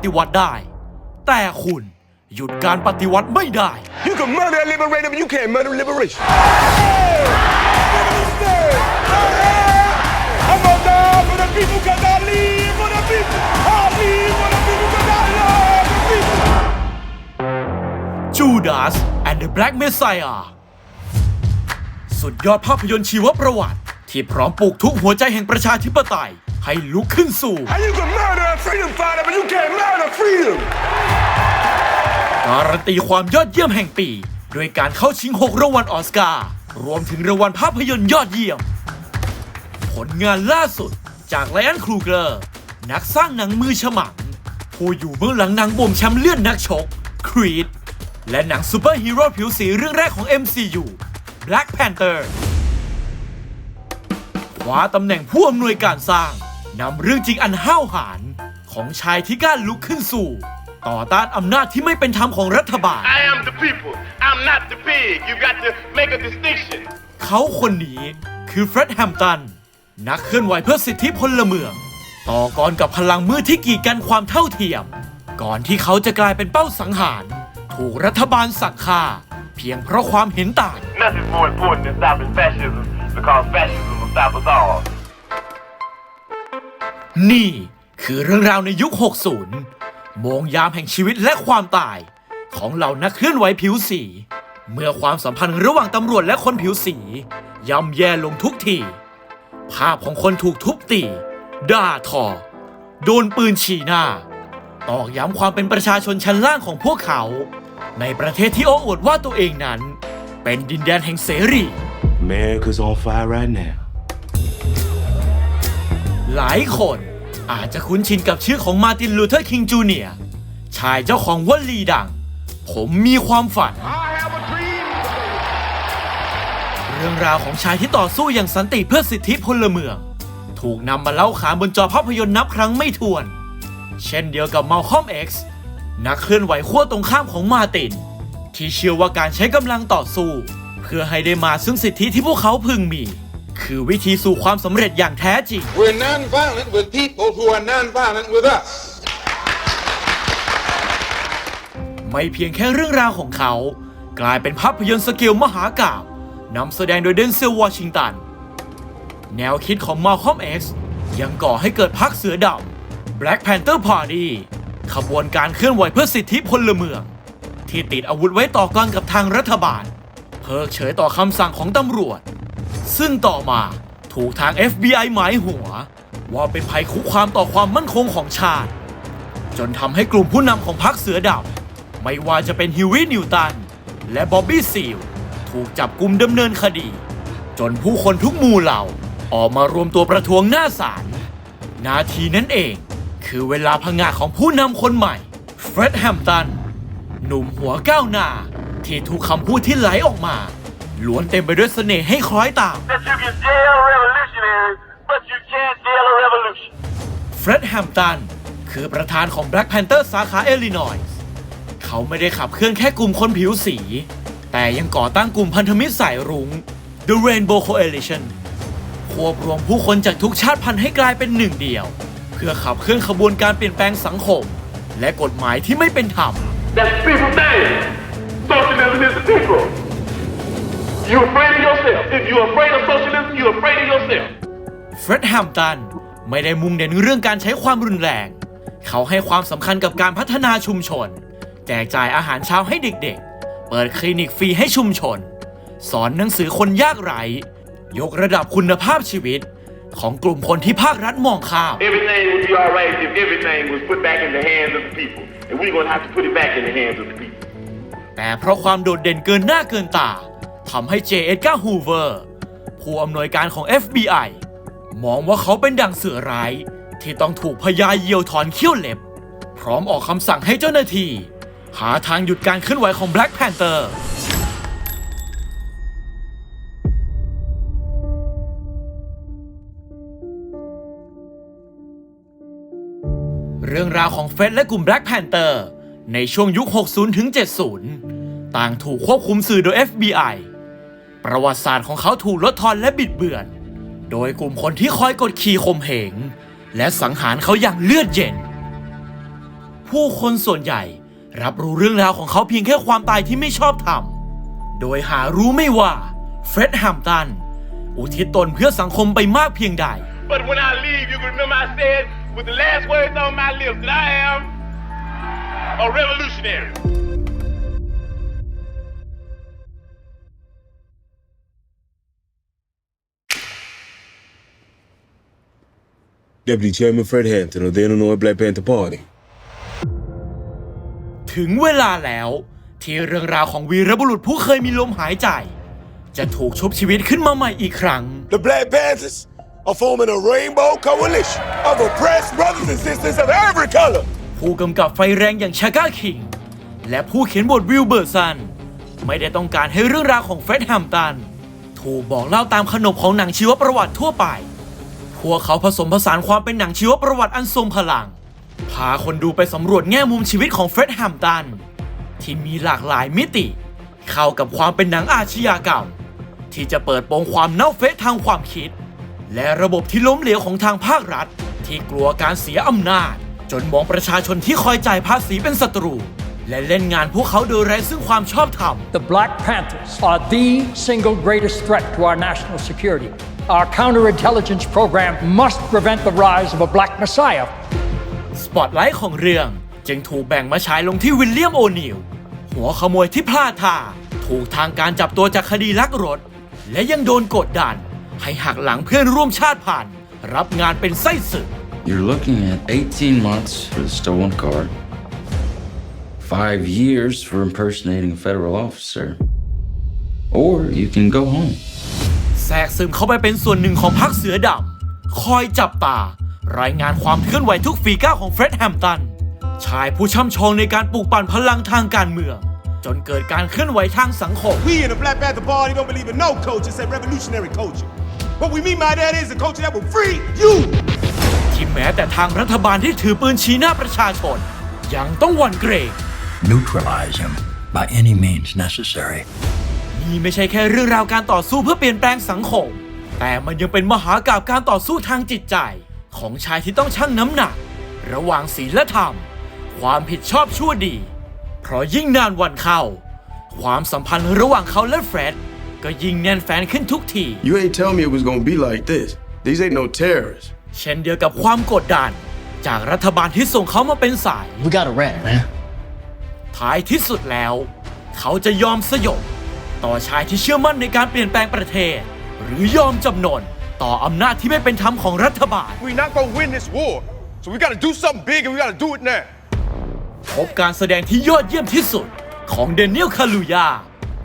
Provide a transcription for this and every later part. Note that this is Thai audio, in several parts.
ฆ่านักปฏิวัติได้ แต่คุณหยุดการปฏิวัติไม่ได้ You can murder a liberator, but you can't murder liberation. I'm gonna die for the people cause I live for the people. I live for the people cause I love the people. Judas and the Black Messiah สุดยอดภาพยนตร์ชีวประวัติ ที่พร้อมปลูกทุกหัวใจแห่งประชาธิปไตย ให้ลุกขึ้นสู่ How you can murder a freedom fighter, but you can't murder freedom? การันตีความยอดเยี่ยมแห่งปี ด้วยการเข้าชิง 6 รางวัลออสการ์รวมถึงรางวัลภาพยนตร์ยอดเยี่ยม ผลงานล่าสุดจากไลออนครูเกอร์นักสร้างหนังมือฉมัง ผู้อยู่เบื้องหลังหนังบ่มแชมป์เลื่อนนักชก Creed และหนังซูเปอร์ฮีโร่ผิวสีเรื่องแรกของ MCU Black Panther คว้าตำแหน่งผู้อำนวยการสร้าง นำเรื่องจริงอันห้าวหาญของชายที่กล้าลุกขึ้นสู่ ต่อต้านอำนาจที่ไม่เป็นธรรมของรัฐบาล I am the people. I'm not the pig. You got to make a distinction. เขาคนนี้คือเฟร็ดแฮมตัน นักเคลื่อนไหวเพื่อสิทธิพลเมือง ต่อกรกับพลังมืดที่กีดกันความเท่าเทียม ก่อนที่เขาจะกลายเป็นเป้าสังหาร ถูกรัฐบาลสั่งฆ่า เพียงเพราะความเห็นต่าง Nothing's more important than stopping fascism because fascism will stop us all. นี่คือเรื่องราวในยุค 60 โมงยามแห่งชีวิตและความตาย ของเหล่านักเคลื่อนไหวผิวสี เมื่อความสัมพันธ์ระหว่างตำรวจและคนผิวสี ย่ำแย่ลงทุกที ภาพของคนถูกทุบตี ด่าทอ โดนปืนฉี่หน้า ตอกย้ำความเป็นประชาชนชั้นล่างของพวกเขา ในประเทศที่โอ้อวดว่าตัวเองนั้น เป็นดินแดนแห่งเสรี America's on fire right now. หลายคนอาจจะคุ้นชินกับชื่อของมาตินลูเทอร์คิงจูเนียร์ชายเจ้าของวลีดัง ผมมีความฝัน เรื่องราวของชายที่ต่อสู้อย่างสันติเพื่อสิทธิพลเมือง ถูกนำมาเล่าขานบนจอภาพยนตร์นับครั้งไม่ถ้วน เช่นเดียวกับมาคอม X นักเคลื่อนไหวขั้วตรงข้ามของมาติน ที่เชื่อว่าการใช้กำลังต่อสู้ เพื่อให้ได้มาซึ่งสิทธิที่พวกเขาพึงมี คือวิธีสู่ความสำเร็จอย่างแท้จริง We're nonviolent with people who are nonviolent with us. ไม่เพียงแค่เรื่องราวของเขา กลายเป็นภาพยนตร์สเกลมหากาบนำแสดงโดยเดนเซลวอชิงตัน แนวคิดของมาคอม X ยังก่อให้เกิดพรรคเสือดำ Black Panther Party ขบวนการเคลื่อนไหวเพื่อสิทธิพลเมือง ที่ติดอาวุธไว้ต่อกรกับทางรัฐบาล เพิกเฉยต่อคำสั่งของตำรวจ ซึ่งต่อมาถูกทาง FBI หมายหัว ว่าเป็นภัยคุกคามต่อความมั่นคงของชาติ จนทำให้กลุ่มผู้นำของพรรคเสือดำไม่ว่าจะเป็นฮิววีนิวตัน และบ๊อบบี้ซีลถูกจับกลุ่มดำเนินคดี จนผู้คนทุกหมู่เหล่าออกมารวมตัวประท้วงหน้าศาลนาทีนั้นเองคือเวลาพังาของผู้นำคนใหม่เฟร็ดแฮมตัน หนุ่มหัวก้าวหน้าที่ถูกคำพูดที่ไหลออกมา ล้วนเต็มไปด้วยเสน่ห์ให้คล้อยตาม That you can jail revolutionaries, but you can't jail a revolution. เฟร็ดแฮมตัน คือประธานของ Black Panther สาขาเอลินอยส์เขาไม่ได้ขับเคลื่อนแค่กลุ่มคนผิวสี แต่ยังก่อตั้งกลุ่มพันธมิตรสายรุง้ง The Rainbow Coalition ควบรวมผู้คนจากทุกชาติพันธุ์ให้กลายเป็นหนึ่งเดียว เพื่อขับเคลื่อนขบวนการเปลี่ยนแปลงสังคม และกฎหมายที่ไม่เป็นธรรม That's the people thing. Socialism is the people. You afraid of yourself. If you're afraid of socialism, you're afraid of yourself. เฟร็ดแฮมตันไม่ได้มุ่งเน้นเรื่องการใช้ความรุนแรง เขาให้ความสำคัญกับการพัฒนาชุมชน แจกจ่ายอาหารเช้าให้เด็กๆ เปิดคลินิกฟรีให้ชุมชน สอนหนังสือคนยากไร้ ยกระดับคุณภาพชีวิต ของกลุ่มคนที่ภาครัฐมองข้าม Everything would be all right if everything was put back in the hands of the people. And we're going to have to put it back in the hands of the people. แต่เพราะความโดดเด่นเกินหน้าเกินตา ทำให้เจเอ็ดการ์ฮูเวอร์ผู้อำนวยการของ FBI มองว่าเขาเป็นดังเสือร้าย ที่ต้องถูกพยาเยียวถอนเขี้ยวเล็บ พร้อมออกคำสั่งให้เจ้าหน้าที่ หาทางหยุดการเคลื่อนไหวของ Black Panther เรื่องราวของเฟร็ดและกลุ่ม Black Panther ในช่วงยุค 60 ถึง 70 ต่างถูกควบคุมสื่อโดย FBI ประวัติศาสตร์ของเขาถูกลดทอนและบิดเบือน โดยกลุ่มคนที่คอยกดขี่ข่มเหง และสังหารเขาอย่างเลือดเย็น ผู้คนส่วนใหญ่รับรู้เรื่องราวของเขาเพียงแค่ความตายที่ไม่ชอบธรรม โดยหารู้ไม่ว่าเฟร็ดแฮมตันอุทิศตนเพื่อสังคมไปมากเพียงใด But when I leave, you remember I said with the last words on my lips that I am a revolutionary. Deputy Chairman Fred Hampton of the Illinois Black Panther Party. ถึงเวลาแล้ว ที่เรื่องราวของวีรบุรุษผู้เคยมีลมหายใจ จะถูกชุบชีวิตขึ้นมาใหม่อีกครั้ง The Black Panthers are forming a rainbow coalition of oppressed brothers and sisters of every color. ผู้กำกับไฟแรงอย่างชาก้าคิง และผู้เขียนบทวิลเบอร์สัน ไม่ได้ต้องการให้เรื่องราวของเฟร็ดแฮมป์ตัน ถูกบอกเล่าตามขนบของหนังชีวประวัติทั่วไป พวกเขาผสมผสานความเป็นหนังชีวประวัติอันทรงพลัง พาคนดูไปสำรวจแง่มุมชีวิตของเฟร็ดแฮมตัน ที่มีหลากหลายมิติ เข้ากับความเป็นหนังอาชญากรรม ที่จะเปิดโปงความเน่าเฟะทางความคิด และระบบที่ล้มเหลวของทางภาครัฐ ที่กลัวการเสียอำนาจ จนมองประชาชนที่คอยจ่ายภาษีเป็นศัตรู และเล่นงานพวกเขาโดยไร้ซึ่งความชอบธรรม The Black Panthers are the single greatest threat to our national security. Our counterintelligence program must prevent the rise of a black messiah. สปอตไลท์ของเรื่องจึงถูกแบ่งมาฉายลงที่วิลเลียมโอนิลหัวขโมยที่พลาดท่า ถูกทางการจับตัวจากคดีลักรถ และยังโดนกดดัน ให้หักหลังเพื่อนร่วมชาติผ่าน รับงานเป็นไส้ศึก You're looking at 18 months for the stolen car, five years for impersonating a federal officer, or you can go home. แทรกซึมเข้าไปเป็นส่วนหนึ่งของพรรคเสือดำคอยจับตา รายงานความเคลื่อนไหวทุกฝีก้าวของเฟร็ดแฮมป์ตัน ชายผู้ช่ำชองในการปลูกปั่นพลังทางการเมือง จนเกิดการเคลื่อนไหวทางสังคม We in the Black Panther Party don't believe in no culture except revolutionary culture. What we mean by that is a culture that will free you. ที่แม้แต่ทางรัฐบาลที่ถือปืนชี้หน้าประชาชน ยังต้องหวั่นเกรง neutralize him by any means necessary. นี่ไม่ใช่แค่เรื่องราวการต่อสู้เพื่อเปลี่ยนแปลงสังคม แต่มันยังเป็นมหากาบการต่อสู้ทางจิตใจ ของชายที่ต้องชั่งน้ำหนัก ระหว่างศีลธรรม ความผิดชอบชั่วดี เพราะยิ่งนานวันเข้า ความสัมพันธ์ระหว่างเขาและเฟร็ดก็ยิ่งแน่นแฟนขึ้นทุกที You ain't tell me it was gonna be like this. These ain't no terrorists. เช่นเดียวกับความกดดัน จากรัฐบาลที่ส่งเขามาเป็นสาย We got a rat, man. ท้ายที่สุดแล้ว เขาจะยอมสยบ ต่อชายที่เชื่อมั่นในการเปลี่ยนแปลงประเทศ หรือยอมจำนน ต่ออำนาจที่ไม่เป็นธรรมของรัฐบาล We're not gonna win this war, so we gotta do something big and we gotta do it now. พบการแสดงที่ยอดเยี่ยมที่สุดของเดนเนียลคาลูยา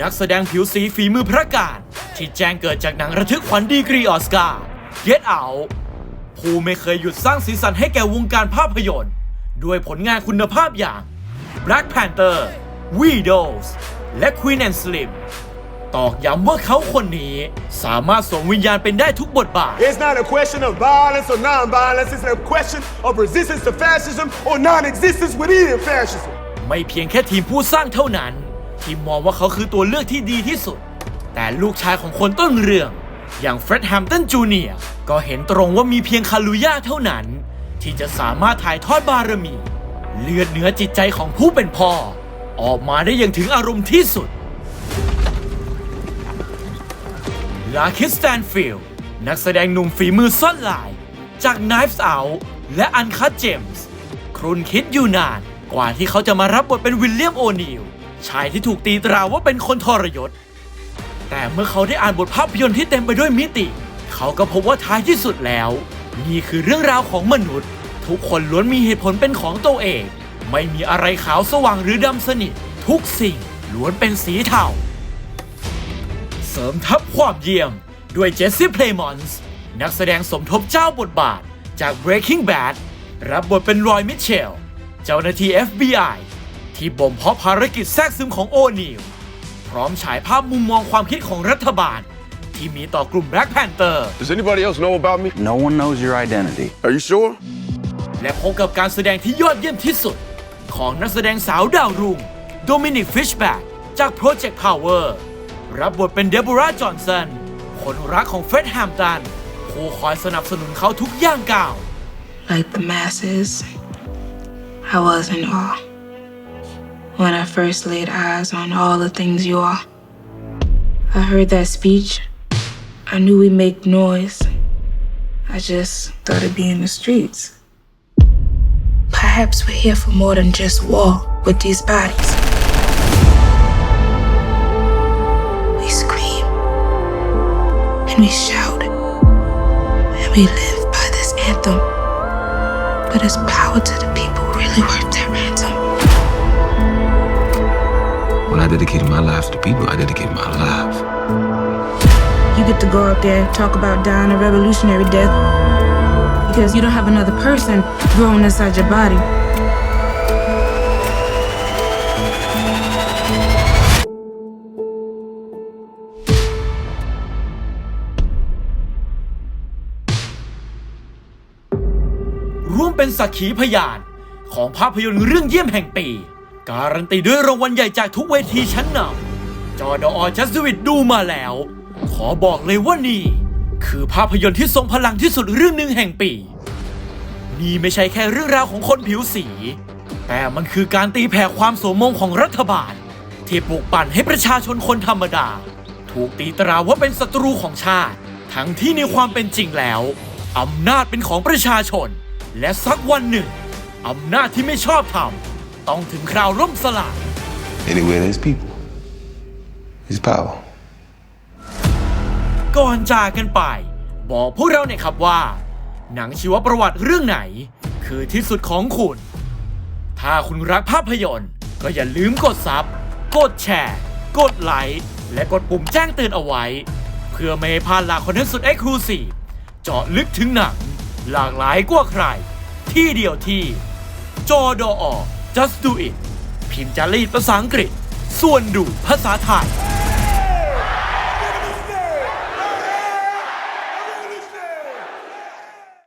นักแสดงผิวสีฝีมือพระการ ที่แจ้งเกิดจากหนังระทึกขวัญดีกรีออสการ์ Get Out ผู้ไม่เคยหยุดสร้างสีสันให้แก่วงการภาพยนตร์ ด้วยผลงานคุณภาพอย่าง Black Panther Widows และ Queen and Slim ตอกย้ำว่าเขาคนนี้สามารถสวมวิญญาณเป็นได้ทุกบทบาท It's not a question of violence or non-violence. It's a question of resistance to fascism or non-existence within fascism. ไม่เพียงแค่ทีมผู้สร้างเท่านั้น ที่มองว่าเขาคือตัวเลือกที่ดีที่สุด แต่ลูกชายของคนต้นเรื่อง อย่างเฟร็ดแฮมป์ตันจูเนียร์ก็เห็นตรงว่ามีเพียงคาลูย่าเท่านั้น ที่จะสามารถถ่ายทอดบารมี เลือดเนื้อจิตใจของผู้เป็นพ่อ ออกมาได้อย่างถึงอารมณ์ที่สุด ลาคิสแตนฟิลนักแสดงหนุ่มฝีมือซ่อนลาย จาก Knives Out และ Uncut Gems ครุนคิดอยู่นานกว่าที่เขาจะมารับบทเป็นวิลเลียมโอนิลชายที่ถูกตีตราว่าเป็นคนทรยศ แต่เมื่อเขาได้อ่านบทภาพยนตร์ที่เต็มไปด้วยมิติ เขาก็พบว่าท้ายที่สุดแล้ว นี่คือเรื่องราวของมนุษย์ ทุกคนล้วนมีเหตุผลเป็นของตัวเอง ไม่มีอะไรขาวสว่างหรือดำสนิท ทุกสิ่งล้วนเป็นสีเทา เสริมทัพความเยี่ยม ด้วยเจสซี่เพลย์มอนส์นักแสดงสมทบเจ้าบทบาทจาก Breaking Bad รับบทเป็นรอยมิเชล เจ้าหน้าที่ FBI ที่บ่มเพาะภารกิจแทรกซึมของโอนิลพร้อมฉายภาพมุมมองความคิดของรัฐบาล ที่มีต่อกลุ่ม Black Panther Does anybody else know about me? No one knows your identity. Are you sure? และพบกับการแสดงที่ยอดเยี่ยมที่สุด ของนักแสดงสาวดาวรุ่งโดมินิกฟิชแบ็กจาก Project Power รับบทเป็นเดโบราจอห์นสันคนรักของเฟร็ดแฮมตันผู้คอยสนับสนุนเขาทุกย่างก้าว Like the masses, I I was in awe when I first laid eyes on all the things you are. I heard that speech. I knew we make noise. I just thought it'd be in the streets. Perhaps we're here for more than just war with these bodies. We scream and we shout and we live by this anthem. But is power to the people really worth their ransom? When I dedicated my life to the people, I dedicated my life. You get to go out there and talk about dying a revolutionary death because you don't have another person growing inside your body. "ร่วมเป็นสักขีพยานของภาพยนตร์เรื่องเยี่ยมแห่งปี การันตีด้วยรางวัลใหญ่จากทุกเวทีชั้นนำจอดอจัสวิตดูมาแล้ว ขอบอกเลยว่านี่ คือภาพยนตร์ที่ทรงพลังที่สุดเรื่องหนึ่งแห่งปี นี่ไม่ใช่แค่เรื่องราวของคนผิวสี แต่มันคือการตีแผ่ความโสมงของรัฐบาล ที่ปลุกปั่นให้ประชาชนคนธรรมดา ถูกตีตราว่าเป็นศัตรูของชาติ ทั้งที่ในความเป็นจริงแล้วอำนาจเป็นของประชาชน และสักวันหนึ่งอำนาจที่ไม่ชอบธรรมต้องถึงคราวล่มสลาย Anywhere there's people, there's power. ก่อนจากกันไป บอกพวกเราหน่อยครับว่า หนังชีวประวัติเรื่องไหน คือที่สุดของคุณ ถ้าคุณรักภาพยนตร์ ก็อย่าลืมกดซับกดแชร์ กดไลค์ และกดปุ่มแจ้งเตือนเอาไว้ เพื่อไม่ให้พลาดหลากคอนเทนต์สุดเอ็กซ์คลูซีฟเจาะลึกถึงหนัง หลากหลายกว่าใคร ที่เดียวที่ จอดอ just do it พิมพ์จารีตภาษาอังกฤษ ส่วนดูภาษาไทย